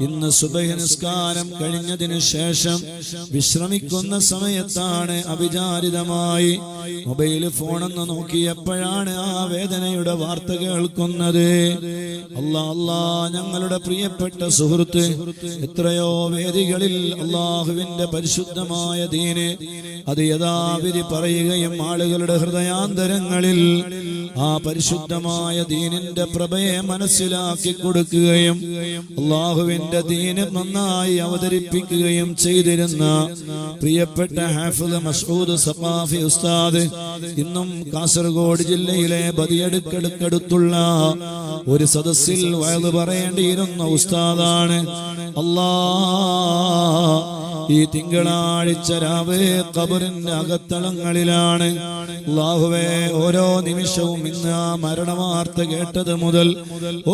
ഇന്ന് സുബഹി നിസ്കാരം കഴിഞ്ഞതിന് ശേഷം വിശ്രമിക്കുന്ന സമയത്താണ് അവിചാരിതമായി മൊബൈൽ ഫോണെന്ന് നോക്കിയപ്പോഴാണ് ആ വേദനയുടെ വാർത്ത കേൾക്കുന്നത്. അല്ലാ അല്ലാ ഞങ്ങളുടെ പ്രിയപ്പെട്ട സുഹൃത്ത് എത്രയോ വേദികളിൽ അള്ളാഹുവിന്റെ പരിശുദ്ധമായ ദീന് അത് യഥാവിധി പറയുകയും ആളുകളുടെ ഹൃദയാന്തരങ്ങളിൽ ആ പരിശുദ്ധമായ ദീനിന്റെ പ്രഭയെ മനസ്സിലാക്കി കൊടുക്കുകയും അള്ളാഹുവിന്റെ ദീന് നന്നായി അവതരിപ്പിക്കുകയും ചെയ്തിരുന്ന പ്രിയപ്പെട്ട ഹാഫിദ് മസൂദ് സഫാഫി ഉസ്താദ് ഇന്നും കാസർഗോഡ് ജില്ലയിലെ ബദിയടുക്കടുക്കടുത്തുള്ള ഒരു സദസ്സിൽ വയത് പറയേണ്ടിയിരുന്ന ഉസ്താദാണ് അല്ലാ ഈ തിങ്കളാഴ്ച രാവ് കബറിന്റെ അകത്തളങ്ങളിലാണ്. അള്ളാഹുവേ ഓരോ നിമിഷവും ഇന്ന് ആ മരണവാർത്ത കേട്ടത് മുതൽ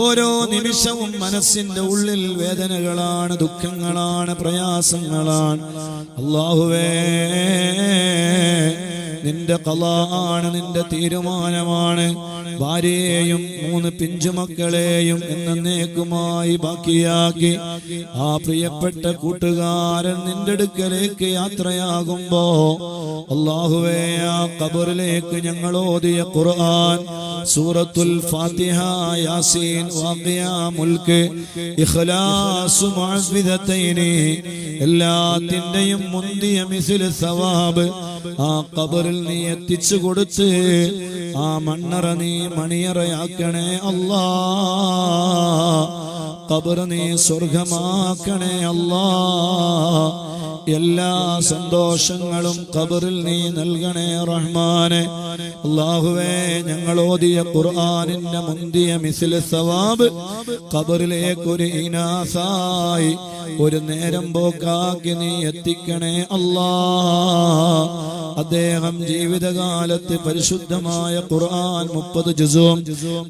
ഓരോ നിമിഷവും മനസ്സിന്റെ ഉള്ളിൽ വേദനകളാണ് ദുഃഖങ്ങളാണ് പ്രയാസങ്ങളാണ്. അള്ളാഹുവേ നിന്റെ കലാണ് നിന്റെ തീരുമാനമാണ്. ഭാര്യയെയും മൂന്ന് പിഞ്ചുമക്കളെയും എന്നേക്കുമായി ബാക്കിയാക്കി. ആ പ്രിയപ്പെട്ട കൂട്ടുകാരൻ നിന്റെ അടുക്കലേക്ക് യാത്രയാകുമ്പോ അള്ളാഹുവേ ആ കബറിലേക്ക് ഞങ്ങൾ ഓതിയ ഖുർആൻ സൂറത്തുൽ ഫാത്തിഹ യാസീൻ വാഖിയ മുൽക്ക് ഇഖ്ലാസ് മുഅവ്വിദത്തൈനി എല്ലാത്തിന്റെയും മുന്തിയ മിസിൽ സവാബ് ആ കബറിൽ നീ എത്തിച്ചു കൊടുത്ത് ആ മണ്ണറ നീ മണിയറയാക്കണേ അല്ലാ. കബർ നീ സ്വർഗമാക്കണേ അല്ലാ. എല്ലാ സന്തോഷങ്ങളും കബറിൽ നീ നൽകണേ റഹ്മാനെ. അള്ളാഹുവേ ഞങ്ങൾ ഓതിയ ഖുർആനിന്റെ മുന്തിയ മിസിൽ സവാബ് കബറിലേക്കൊരു ഇനാസായി ഒരു നേരം പോക്കാക്കി നീ എത്തിക്കണേ അല്ലാ. അദ്ദേഹം ജീവിതകാലത്ത് പരിശുദ്ധമായ ഖുർആൻ മുപ്പത് ജുസും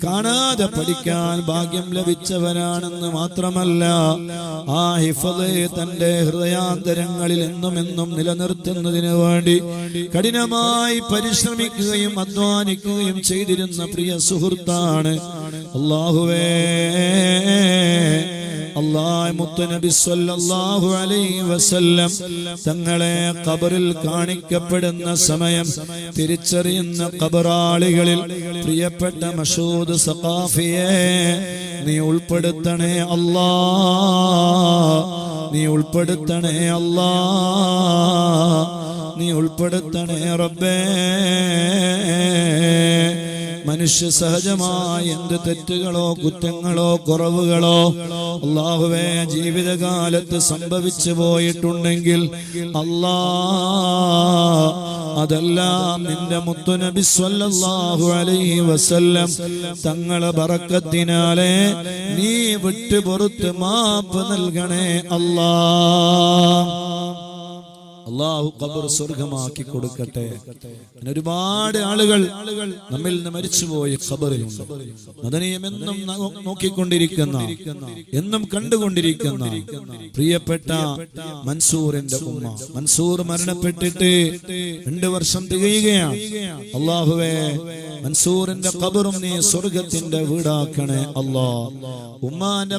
കാണാതെ പഠിക്കാൻ ഭാഗ്യം ലഭിച്ചവരാണെന്ന് മാത്രമല്ല ആ ഹിഫദ് തന്റെ ഹൃദയാന്തരങ്ങളിൽ എന്നും എന്നും നിലനിർത്തുന്നതിന് വേണ്ടി കഠിനമായി പരിശ്രമിക്കുകയും അധ്വാനിക്കുകയും ചെയ്തിരുന്ന പ്രിയ സുഹൃത്താണ്. അള്ളാഹുവേ അള്ളാഹ് അലൈഹി വസല്ലം തങ്ങളെ കബറിൽ കാണിക്കപ്പെടുന്ന സമയം തിരിച്ചറിയുന്ന കബറാളികളിൽ പ്രിയപ്പെട്ട മഷൂദ് സഖാഫിയെ നീ ഉൾപ്പെടുത്തണേ അല്ലാ നീ ഉൾപ്പെടുത്തണേ അല്ലാ നീ ഉൾപ്പെടുത്തണേ റബ്ബേ. മനുഷ്യ സഹജമായ എന്ത് തെറ്റുകളോ കുറ്റങ്ങളോ കുറവുകളോ അള്ളാഹുവേ ജീവിതകാലത്ത് സംഭവിച്ചു പോയിട്ടുണ്ടെങ്കിൽ അല്ലാ അതെല്ലാം നിന്റെ മുത്തുനബി സ്വല്ലല്ലാഹു അലൈഹി വസല്ലം തങ്ങളെ ബറക്കത്തിനാലെ നീ വിട്ടു മാപ്പ് നൽകണേ അല്ലാ അള്ളാഹു കബർ സ്വർഗമാക്കി കൊടുക്കട്ടെ. ഒരുപാട് ആളുകൾ നമ്മിൽ നിന്ന് മരിച്ചുപോയ ഖബറിലുണ്ട്. മദനീയം എന്നും നോക്കിക്കൊണ്ടിരിക്കുന്ന എന്നും കണ്ടുകൊണ്ടിരിക്കുന്ന പ്രിയപ്പെട്ട മൻസൂറിന്റെ ഉമ്മ. മൻസൂർ മരണപ്പെട്ടിട്ട് രണ്ടു വർഷം തികയുകയാണ്. അള്ളാഹുവേ മൻസൂറിന്റെ കബറും നീ സ്വർഗത്തിന്റെ വീടാക്കണേ അള്ളാ ഉമ്മാന്റെ